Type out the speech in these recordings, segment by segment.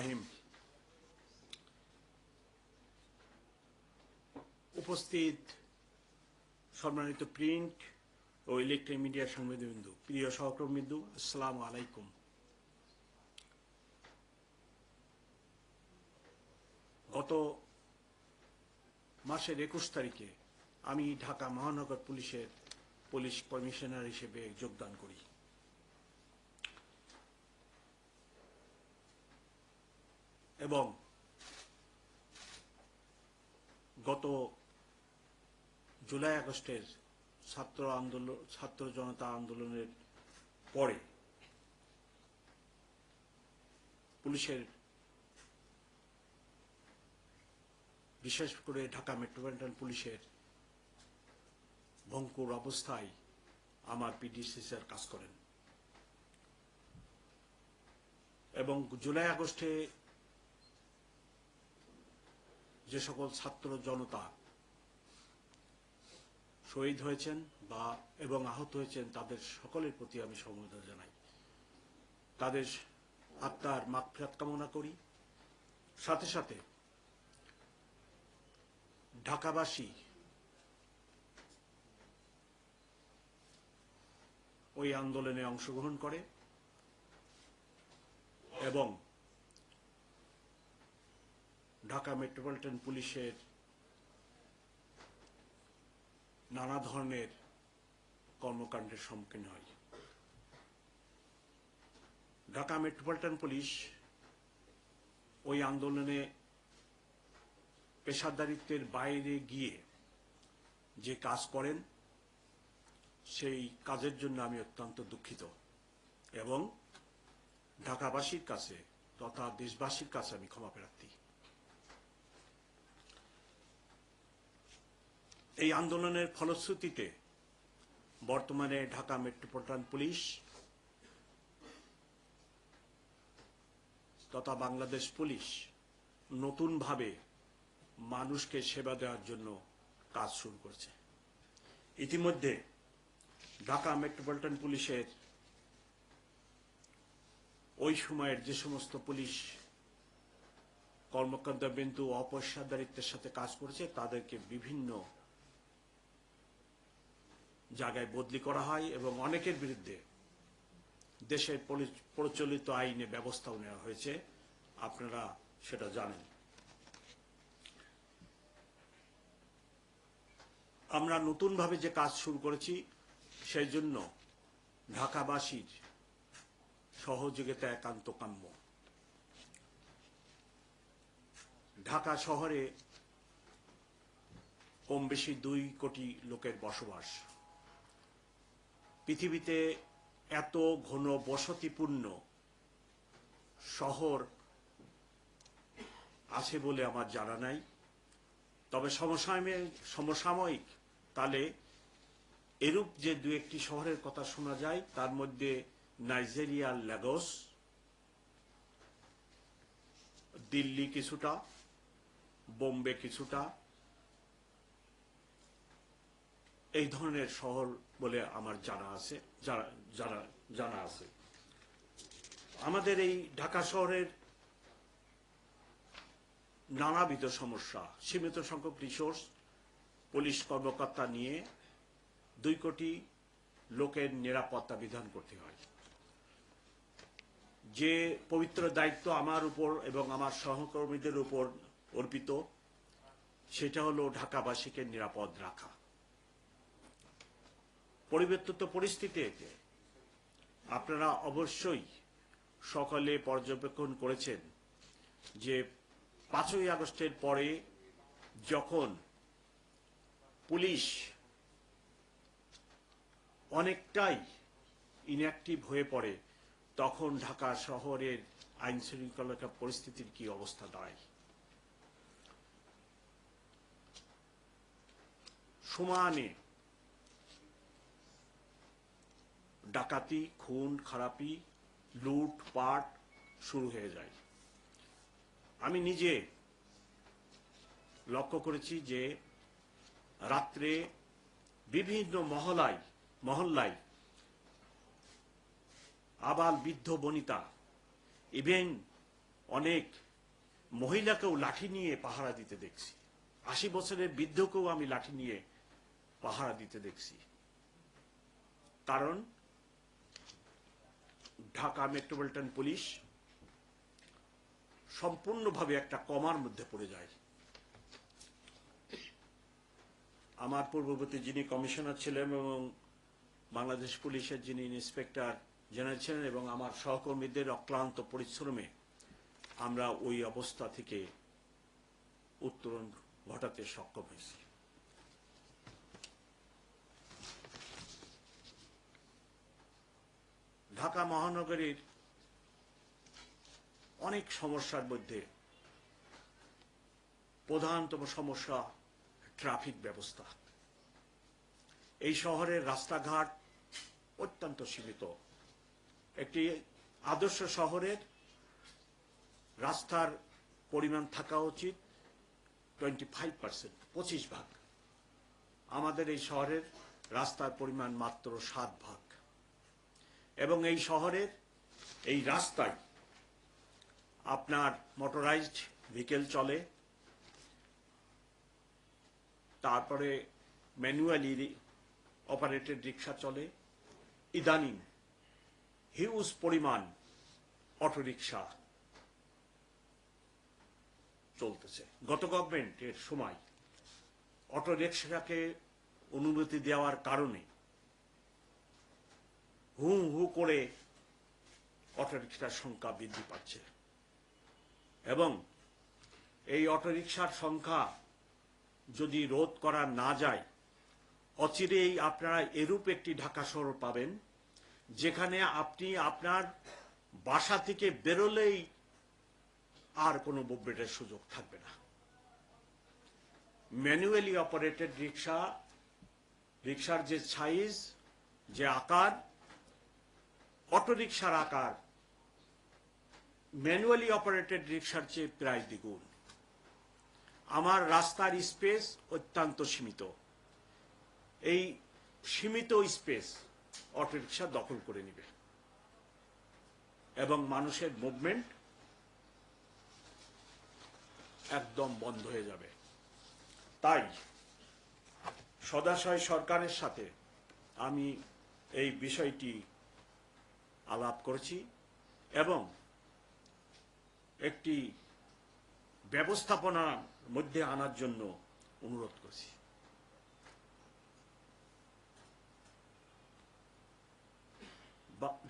রাহিম উপস্থিত সম্মানিত প্রিন্ট ও ইলেকট্রনিক মিডিয়ার সংবাদবিন্দু, প্রিয় সহকর্মীবৃন্দু, আসসালামু আলাইকুম। গত মাসের একুশ তারিখে আমি ঢাকা মহানগর পুলিশের পুলিশ কমিশনার হিসেবে যোগদান করি। এবং গত জুলাই আগস্টের ছাত্র আন্দোলন, ছাত্র জনতা আন্দোলনের পরে পুলিশের বিশেষ করে ঢাকা মেট্রোপলিটন পুলিশের ভঙ্কুর অবস্থায় আমার পিডিসি স্যার কাজ করেন। এবং জুলাই আগস্টে যে সকল ছাত্র জনতা শহীদ হয়েছেন বা এবং আহত হয়েছেন, তাদের সকলের প্রতি আমি সমবেদনা জানাই। তাদের আত্মার মাগফিরাত কামনা করি। সাথে সাথে ঢাকাবাসী ওই আন্দোলনে অংশগ্রহণ করে এবং ঢাকা মেট্রোপলিটন পুলিশের নানা ধরনের কর্মকাণ্ডের সম্মুখীন হয়। ঢাকা মেট্রোপলিটন পুলিশ ওই আন্দোলনে পেশাদারিত্বের বাইরে গিয়ে যে কাজ করেন, সেই কাজের জন্য আমি অত্যন্ত দুঃখিত এবং ঢাকাবাসীর কাছে তথা দেশবাসীর কাছে আমি ক্ষমা প্রার্থী। এই আন্দোলনের ফলশ্রুতিতে বর্তমানে ঢাকা মেট্রোপলিটন পুলিশ তথা বাংলাদেশ পুলিশ নতুনভাবে মানুষকে সেবা দেওয়ার জন্য কাজ শুরু করছে। ইতিমধ্যে ঢাকা মেট্রোপলিটন পুলিশের ওই সময়ের যে সমস্ত পুলিশ কর্মকর্তা বিন্দু অপেশাদারিত্বের সাথে কাজ করেছে, তাদেরকে বিভিন্ন জায়গায় বদলি করা হয় এবং অনেকের বিরুদ্ধে দেশের প্রচলিত আইনে ব্যবস্থাও নেওয়া হয়েছে। আপনারা সেটা জানেন। আমরা নতুনভাবে যে কাজ শুরু করেছি, সেই জন্য ঢাকাবাসীর সহযোগিতা একান্ত কাম্য। ঢাকা শহরে কম বেশি দুই কোটি লোকের বসবাস। পৃথিবীতে এত ঘন বসতিপূর্ণ শহর আছে বলে আমার জানা নাই। তবে সমসাময়িক সমসাময়িক তাহলে এরূপ যে দু একটি শহরের কথা শোনা যায়, তার মধ্যে নাইজেরিয়ার ল্যাগোস, দিল্লি কিছুটা, বোম্বে কিছুটা, এই ধরনের শহর বলে আমার জানা আছে, যারা জানা জানা আছে। আমাদের এই ঢাকা শহরের নানাবিধ সমস্যা, সীমিত সংখ্যক রিসোর্স পুলিশ কর্মকর্তা নিয়ে দুই কোটি লোকের নিরাপত্তা বিধান করতে হয়। যে পবিত্র দায়িত্ব আমার উপর এবং আমার সহকর্মীদের উপর অর্পিত, সেটা হলো ঢাকাবাসীকে নিরাপদ রাখা। পরিবর্তিত পরিস্থিতিতে আপনারা অবশ্যই সকলে পর্যবেক্ষণ করেছেন যে পাঁচই আগস্টের পরে যখন পুলিশ অনেকটাই ইনঅ্যাক্টিভ হয়ে পড়ে, তখন ঢাকা শহরের আইন শৃঙ্খলা পরিস্থিতির কি অবস্থা দাঁড়ায়? সমানে ডাকাতি, খুন, খারাপি, লুট, পাট শুরু হয়ে যায়। আমি নিজে লক্ষ্য করেছি যে রাত্রে বিভিন্ন মহলায়, মহল্লায় আবাল বৃদ্ধ বনিতা ইভেন অনেক মহিলাকেও লাঠি নিয়ে পাহারা দিতে দেখছি। আশি বছরের বৃদ্ধকেও আমি লাঠি নিয়ে পাহারা দিতে দেখছি। কারণ ঢাকা মেট্রোপলিটন পুলিশ সম্পূর্ণভাবে একটা কমার মধ্যে পড়ে যায়। আমার পূর্ববর্তী যিনি কমিশনার ছিলেন এবং বাংলাদেশ পুলিশের যিনি ইন্সপেক্টর জেনারেল ছিলেন এবং আমার সহকর্মীদের অক্লান্ত পরিশ্রমে আমরা ওই অবস্থা থেকে উত্তরণ ঘটাতে সক্ষম হয়েছি। ঢাকা মহানগরীর অনেক সমস্যার মধ্যে প্রধানতম সমস্যা ট্রাফিক ব্যবস্থা। এই শহরের রাস্তাঘাট অত্যন্ত সীমিত। একটি আদর্শ শহরের রাস্তার পরিমাণ থাকা উচিত টোয়েন্টি ফাইভ পার্সেন্ট পঁচিশ ভাগ। আমাদের এই শহরের রাস্তার পরিমাণ মাত্র সাত ভাগ। এবং এই শহরের এই রাস্তায় আপনার মোটরাইজড ভেহিকেল চলে। তারপরে ম্যানুয়ালি অপারেটেড রিক্সা চলে। ইদানিং হিউজ পরিমাণ অটোরিকশা চলতেছে। গত গভর্নমেন্টের সময় অটোরিকশাকে অনুমতি দেওয়ার কারণে হু হু করে অটোরিকশার সংখ্যা বৃদ্ধি পাচ্ছে। এবং এই অটোরিকশার সংখ্যা যদি রোধ করা না যায়, অচিরেই আপনারা এরূপ একটি ঢাকা শহর পাবেন, যেখানে আপনি আপনার বাসা থেকে বেরোলেই আর কোনো মুভমেন্টের সুযোগ থাকবে না। ম্যানুয়ালি অপারেটেড রিক্সা রিক্সার যে সাইজ, যে আকার অটোরিকশার আকার। ম্যানুয়ালি অপারেটেড রিক্সার চেয়ে প্রায় দ্বিগুণ। আমার রাস্তার স্পেস অত্যন্ত সীমিত। এই সীমিত স্পেস অটোরিকশা দখল করে নিবে। এবং মানুষের মুভমেন্ট একদম বন্ধ হয়ে যাবে। তাই সদাশয় সরকারের সাথে আমি এই বিষয়টি আলাপ করেছি এবং একটি ব্যবস্থাপনার মধ্যে আনার জন্য অনুরোধ করছি।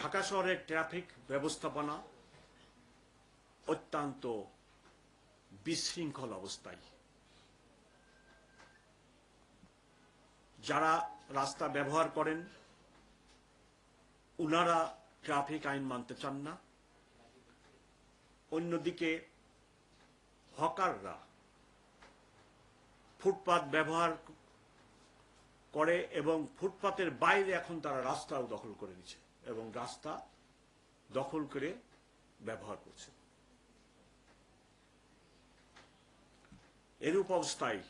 ঢাকা শহরের ট্রাফিক ব্যবস্থাপনা অত্যন্ত বিশৃঙ্খল অবস্থায়। যারা রাস্তা ব্যবহার করেন, উনারা ট্রাফিক আইন মানতে চান না। অন্যদিকে হকাররা ফুটপাত ব্যবহার করে এবং ফুটপাতের বাইরে এখন তারা রাস্তাও দখল করে নিচ্ছে এবং রাস্তা দখল করে ব্যবহার করছে। এরূপ অবস্থায়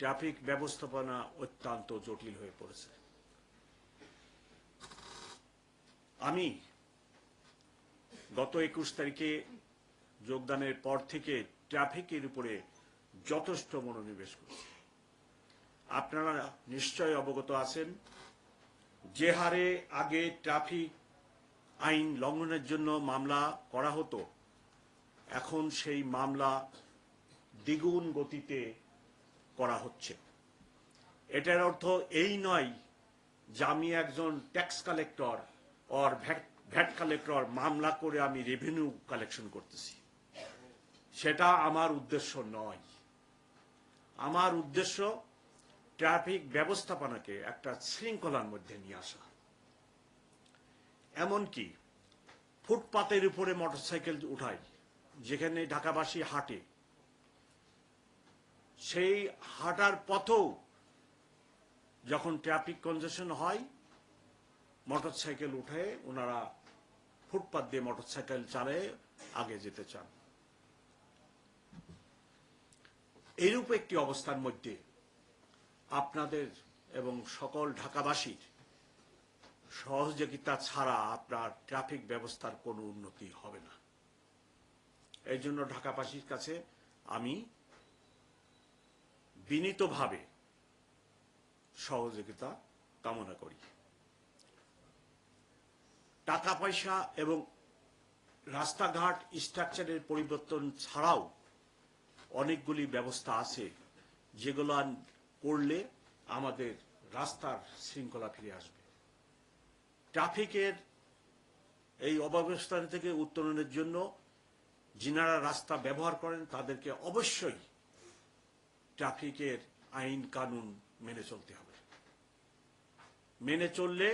ট্রাফিক ব্যবস্থাপনা অত্যন্ত জটিল হয়ে পড়েছে। আমি গত একুশ তারিখে যোগদানের পর থেকে ট্রাফিকের উপরে যথেষ্ট মনোনিবেশ করছি। আপনারা নিশ্চয় অবগত আছেন যে হারে আগে ট্রাফিক আইন লঙ্ঘনের জন্য মামলা করা হতো, এখন সেই মামলা দ্বিগুণ গতিতে করা হচ্ছে। এটার অর্থ এই নয় যে আমি একজন tax collector or VAT collector মামলা করে আমি রেভিনিউ কালেকশন করতেছি। সেটা আমার উদ্দেশ্য নয়। আমার উদ্দেশ্য ট্রাফিক ব্যবস্থাপনাকে একটা শৃঙ্খলার মধ্যে নিয়ে আসা। এমনকি ফুটপাতের উপরে মোটরসাইকেল উঠাই, যেখানে ঢাকাবাসী হাঁটে, সেই হাঁটার পথেও যখন ট্রাফিক কনজেশন হয় মোটরসাইকেল উঠে ওনারা ফুটপাত দিয়ে মোটরসাইকেল চালে আগে যেতে চান। এইরূপ একটি অবস্থার মধ্যে আপনাদের এবং সকল ঢাকাবাসীর সহযোগিতা ছাড়া আপনার ট্রাফিক ব্যবস্থার কোনো উন্নতি হবে না। এই জন্য ঢাকাবাসীর কাছে আমি বিনীতভাবে সহযোগিতা কামনা করি। টাকা পয়সা এবং রাস্তাঘাট স্ট্রাকচারের পরিবর্তন ছাড়াও অনেকগুলি ব্যবস্থা আছে যেগুলো করলে আমাদের রাস্তার শৃঙ্খলা ফিরে আসবে। ট্রাফিকের এই অব্যবস্থা থেকে উত্তরণের জন্য যিনারা রাস্তা ব্যবহার করেন, তাদেরকে অবশ্যই ট্রাফিকের আইন কানুন মেনে চলতে হবে। মেনে চললে